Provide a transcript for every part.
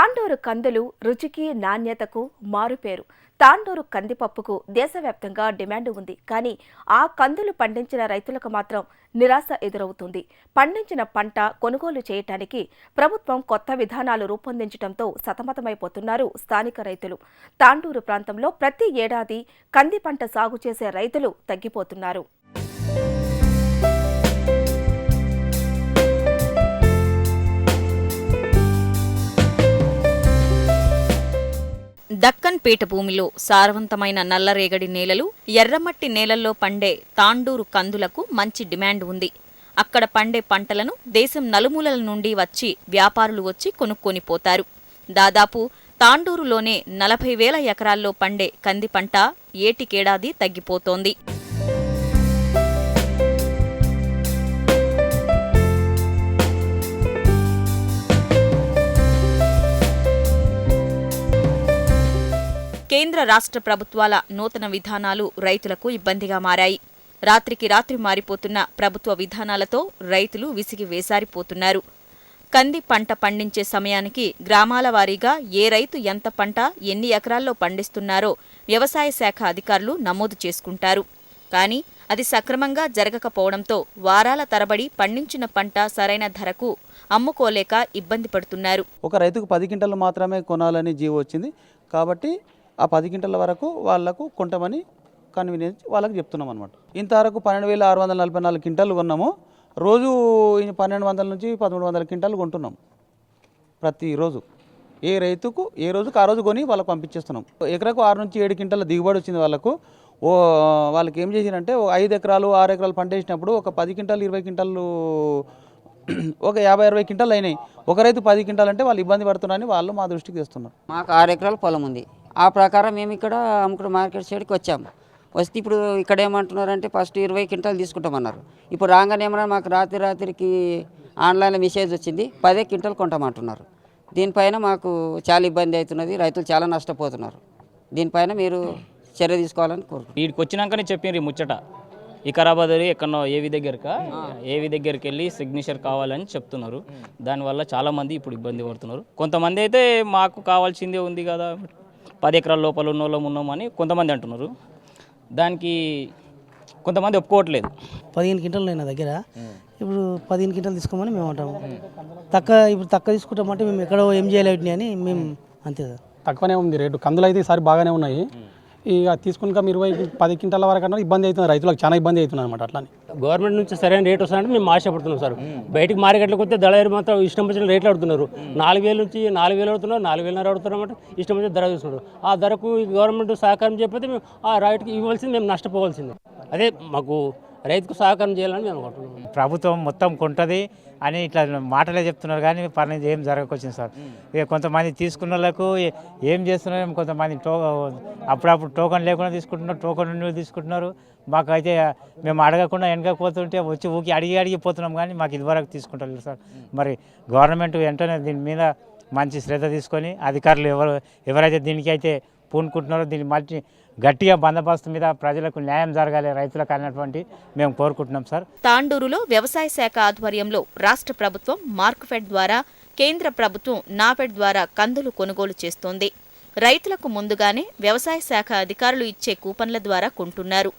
తాండూరు కందులు రుచికి నాణ్యతకు మారుపేరు. తాండూరు కందిపప్పుకు దేశవ్యాప్తంగా డిమాండ్ ఉంది. కానీ ఆ కందులు పండించిన రైతులకు మాత్రం నిరాశ ఎదురవుతుంది. పండించిన పంట కొనుగోలు చేయటానికి ప్రభుత్వం కొత్త విధానాలు రూపొందించడంతో సతమతమైపోతున్నారు స్థానిక రైతులు. తాండూరు ప్రాంతంలో ప్రతి ఏడాది కంది పంట సాగు చేసే రైతులు తగ్గిపోతున్నారు. దక్కన్ పీఠభూమిలో సారవంతమైన నల్లరేగడి నేలలు ఎర్రమట్టి నేలల్లో పండే తాండూరు కందులకు మంచి డిమాండ్ ఉంది. అక్కడ పండే పంటలను దేశం నలుమూలల నుండి వచ్చి వ్యాపారులు వచ్చి కొనుక్కొని పోతారు. దాదాపు తాండూరులోనే నలభై వేల ఎకరాల్లో పండే కంది పంట ఏటికేడాది తగ్గిపోతోంది. కేంద్ర రాష్ట్ర ప్రభుత్వాల నూతన విధానాలు రైతులకు ఇబ్బందిగా మారాయి. రాత్రికి రాత్రి మారిపోతున్న ప్రభుత్వ విధానాలతో రైతులు విసిగి వేసారిపోతున్నారు. కంది పంట పండించే సమయానికి గ్రామాల వారీగా ఏ రైతు ఎంత పంట ఎన్ని ఎకరాల్లో పండిస్తున్నారో వ్యవసాయ శాఖ అధికారులు నమోదు చేసుకుంటారు. కానీ అది సక్రమంగా జరగకపోవడంతో వారాల తరబడి పండించిన పంట సరైన ధరకు అమ్ముకోలేక ఇబ్బంది పడుతున్నారు. ఒక రైతుకు పది క్వింటాలు మాత్రమే కొనాలని జీవో వచ్చింది. కాబట్టి ఆ పది క్వింటాల వరకు వాళ్ళకు కొంటామని కన్వీనియన్స్ వాళ్ళకి చెప్తున్నాం అనమాట ఇంతవరకు పన్నెండు వేల ఆరు వందల నలభై నాలుగు క్వింటాలు కొన్నాము. రోజు ఈ పన్నెండు వందల నుంచి పదమూడు వందల క్వింటాలు కొంటున్నాం ప్రతిరోజు ఏ రైతుకు ఏ రోజుకు ఆ రోజు కొని వాళ్ళకి పంపించేస్తున్నాం. ఎకరకు ఆరు నుంచి ఏడు క్వింటాల దిగుబడి వచ్చింది వాళ్ళకు. ఓ వాళ్ళకి ఏం చేసినంటే ఓ ఐదు ఎకరాలు ఆరు ఎకరాలు పంట వేసినప్పుడు ఒక పది క్వింటాలు ఇరవై క్వింటాలు ఒక యాభై అరవై క్వింటాలు అయినాయి. ఒక రైతు పది క్వింటాలు అంటే వాళ్ళు ఇబ్బంది పడుతున్నారని వాళ్ళు మా దృష్టికి తెస్తున్నారు. మాకు ఆరు ఎకరాల పొలం ఉంది. ఆ ప్రకారం మేము ఇక్కడ అమ్ముకుడు మార్కెట్ సైడ్కి వచ్చాము. వస్తే ఇప్పుడు ఇక్కడ ఏమంటున్నారంటే ఫస్ట్ ఇరవై క్వింటాలు తీసుకుంటామన్నారు. ఇప్పుడు రాగానే ఏమన్నా మాకు రాత్రి రాత్రికి ఆన్లైన్లో మెసేజ్ వచ్చింది పదే క్వింటాలు కొంటామంటున్నారు. దీనిపైన మాకు చాలా ఇబ్బంది అవుతున్నది రైతులు చాలా నష్టపోతున్నారు. దీనిపైన మీరు చర్య తీసుకోవాలని కోరుకుంటున్నాను వీడికి వచ్చినాకనే చెప్పిండ్రు ఈ ముచ్చట వికారాబాద్ ఎక్కడో ఏవి దగ్గరక ఏవి దగ్గరికి వెళ్ళి సిగ్నేచర్ కావాలని చెప్తున్నారు. దానివల్ల చాలా మంది ఇప్పుడు ఇబ్బంది పడుతున్నారు. కొంతమంది అయితే మాకు కావాల్సిందే ఉంది కదా. పది ఎకరాల లోపల ఉన్న వాళ్ళం ఉన్నామని కొంతమంది అంటున్నారు. దానికి కొంతమంది ఒప్పుకోవట్లేదు. పదిహేను క్వింటాలు నా దగ్గర. ఇప్పుడు పదిహేను క్వింటాలు తీసుకోమని మేము అంటాము. తక్కువ ఇప్పుడు తక్కువ తీసుకుంటామంటే మేము ఎక్కడో ఏం చేయాలి వీటిని అని మేము అంతే సార్ తక్కువనే ఉంది రేటు. కందులు అయితే ఈసారి బాగానే ఉన్నాయి. ఇక తీసుకున్నాక మీరు ఇరవై పది క్వింటాల వరకు అన్నా ఇబ్బంది అవుతుంది. రైతులకు చాలా ఇబ్బంది అవుతుంది అనమాట అట్లా గవర్నమెంట్ నుంచి సరైన రేట్ వస్తుందంటే మేము ఆశపడుతున్నాం సార్. బయటికి మార్కెట్లోకి వస్తే దళారి మాత్రం ఇష్టం వచ్చిన రేట్లు అడుగుతున్నారు. నాలుగు వేల నుంచి నాలుగు వేలు అడుగుతున్నారు నాలుగు వేలన్నర అడుగుతున్నారు అంటే ఇష్టం వచ్చిన ధర చూస్తున్నారు ఆ ధరకు గవర్నమెంట్ సహకారం చెప్పితే మేము ఆ రైట్కి ఇవ్వాల్సింది మేము నష్టపోవాల్సిందే. అదే మాకు రైతుకు సహకారం చేయాలని మేము అనుకుంటున్నాం. ప్రభుత్వం మొత్తం కొంటది అని ఇట్లా మాటలే చెప్తున్నారు కానీ పని ఏం జరగకొచ్చింది సార్. ఇక కొంతమంది తీసుకున్న వాళ్ళకు ఏం చేస్తున్నారు కొంతమంది టో అప్పుడప్పుడు టోకన్ లేకుండా తీసుకుంటున్నారు టోకన్ నుండి తీసుకుంటున్నారు. మాకైతే మేము అడగకుండా వెనకపోతుంటే వచ్చి ఊకి అడిగి అడిగి పోతున్నాం కానీ మాకు ఇదివరకు తీసుకుంటారు సార్. మరి గవర్నమెంట్ వెంటనే దీని మీద మంచి శ్రద్ధ తీసుకొని అధికారులు ఎవరు ఎవరైతే దీనికి అయితే పూనుకుంటున్నారో దీన్ని మంచి గట్టిగా బందోబస్తు మీద ప్రజలకు న్యాయం జరగాలి రైతులకు అన్నటువంటి మేము కోరుకుంటున్నాం సార్. తాండూరులో వ్యవసాయ శాఖ ఆధ్వర్యంలో రాష్ట్ర ప్రభుత్వం మార్క్ఫెడ్ ద్వారా కేంద్ర ప్రభుత్వం నాఫెడ్ ద్వారా కందులు కొనుగోలు చేస్తోంది. రైతులకు ముందుగానే వ్యవసాయ శాఖ అధికారులు ఇచ్చే కూపన్ల ద్వారా కొంటున్నారు.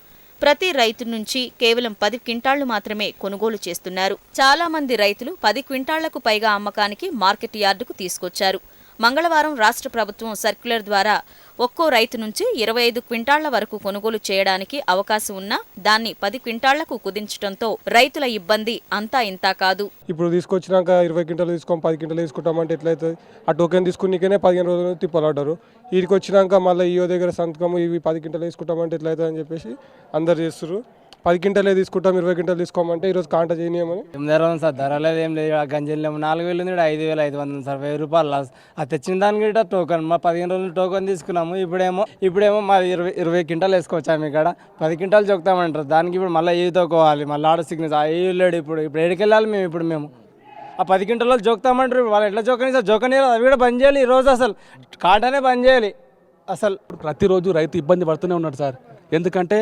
ప్రతి రైతు నుంచి కేవలం పది క్వింటాళ్ళు మాత్రమే కొనుగోలు చేస్తున్నారు. చాలా మంది రైతులు పది క్వింటాళ్ళకు పైగా అమ్మకానికి మార్కెట్ యార్డుకు తీసుకొచ్చారు. మంగళవారం రాష్ట్ర ప్రభుత్వం సర్క్యులర్ ద్వారా ఒక్కో రైతు నుంచి ఇరవై ఐదు క్వింటాళ్ళ వరకు కొనుగోలు చేయడానికి అవకాశం ఉన్నా దాన్ని పది క్వింటాళ్ళకు కుదించడంతో రైతుల ఇబ్బంది అంతా ఇంతా కాదు. ఇప్పుడు తీసుకొచ్చినాక ఇరవై క్వింటాలు తీసుకొని పది క్వింటాలు తీసుకుంటామంటే ఎట్లయితే ఆ టోకెన్ తీసుకునికనే పదిహేను రోజులు తిప్పలాడారు. వీడికి వచ్చినాక మళ్ళీ ఈయో దగ్గర సంతకం ఇవి పది క్వింటాలు తీసుకుంటామంటే ఎట్లయితే అని చెప్పేసి అందరు చేస్తారు పది క్వింటాలే తీసుకుంటాం ఇరవై క్వింటాలు తీసుకోమంటే ఈరోజు కాంటా చేయనియమని. ఏం ధర ఉంది సార్? ధర లేదు ఏం లేదు. గంజలు ఏమో నాలుగు వేలు ఉంది ఐదు వేలు ఐదు వందలు సార్. వెయ్యి రూపాయలు. లాస్ ఆ తెచ్చిన దానికి టోకన్ మా పదిహేను రోజులు టోకన్ తీసుకున్నాము. ఇప్పుడేమో ఇప్పుడేమో మా ఇరవై ఇరవై క్వింటాలు వేసుకోవచ్చాము ఇక్కడ. పది క్వింటాలు చొక్తామంటారు. దానికి ఇప్పుడు మళ్ళీ ఏ తోకోవాలి? మళ్ళీ ఆడ సిగ్నల్స్ ఆ ఏ లేడు ఇప్పుడు. ఇప్పుడు ఎక్కడికి వెళ్ళాలి మేము ఇప్పుడు మేము. ఆ పది క్వింటాలు జోక్తామంటారు వాళ్ళు ఎట్లా జోకని సార్? జోకని అవి కూడా బంద్ చేయాలి ఈరోజు అసలు. కాటానే బంద్ చేయాలి. అసలు ప్రతిరోజు రైతు ఇబ్బంది పడుతూనే ఉన్నాడు సార్. ఎందుకంటే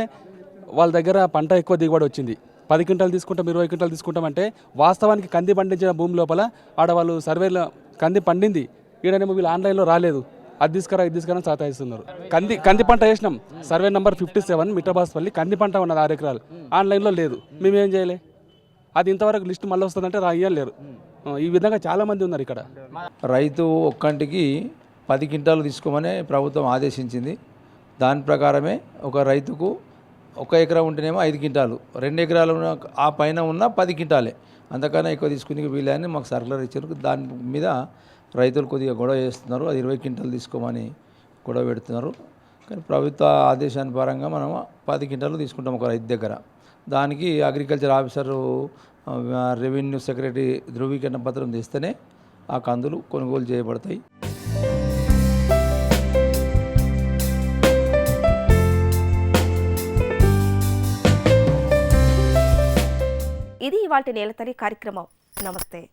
వాళ్ళ దగ్గర పంట ఎక్కువ దిగుబడి వచ్చింది. పది క్వింటాలు తీసుకుంటాం ఇరవై క్వింటాలు తీసుకుంటామంటే వాస్తవానికి కంది పండించిన భూమి లోపల ఆడ వాళ్ళు సర్వేలో కంది పండింది. ఈడనేమో వీళ్ళు ఆన్లైన్లో రాలేదు. అది తీసుకురా ఇది తీసుకురా సాతాయిస్తున్నారు. కంది కంది పంట వేసినాం. సర్వే నెంబర్ ఫిఫ్టీ సెవెన్ మిఠాబాస్పల్లి కంది పంట ఉన్నది ఆరు ఎకరాలు. ఆన్లైన్లో లేదు. మేమేం చేయలే? అది ఇంతవరకు లిస్ట్ మళ్ళీ వస్తుందంటే రాయలేరు ఈ విధంగా చాలామంది ఉన్నారు ఇక్కడ. రైతు ఒక్కంటికి పది క్వింటాలు తీసుకోమని ప్రభుత్వం ఆదేశించింది. దాని ప్రకారమే ఒక రైతుకు ఒక ఎకరా ఉంటేనేమో ఐదు క్వింటాలు. రెండు ఎకరాలు ఆ పైన ఉన్న పది క్వింటాలే. అంతకన్నా ఎక్కువ తీసుకునే వీలని మాకు సర్కులర్ ఇచ్చారు. దాని మీద రైతులు కొద్దిగా గొడవ చేస్తున్నారు. అది ఇరవై క్వింటాలు తీసుకోమని గొడవ పెడుతున్నారు. కానీ ప్రభుత్వ ఆదేశాన్ని పరంగా మనం పది క్వింటాలు తీసుకుంటాం ఒక రైతు దగ్గర. దానికి అగ్రికల్చర్ ఆఫీసరు రెవెన్యూ సెక్రటరీ ధృవీకరణ పత్రం తెస్తేనే ఆ కందులు కొనుగోలు చేయబడతాయి. ఇది ఇవాళ నేలతరి కార్యక్రమం. నమస్తే.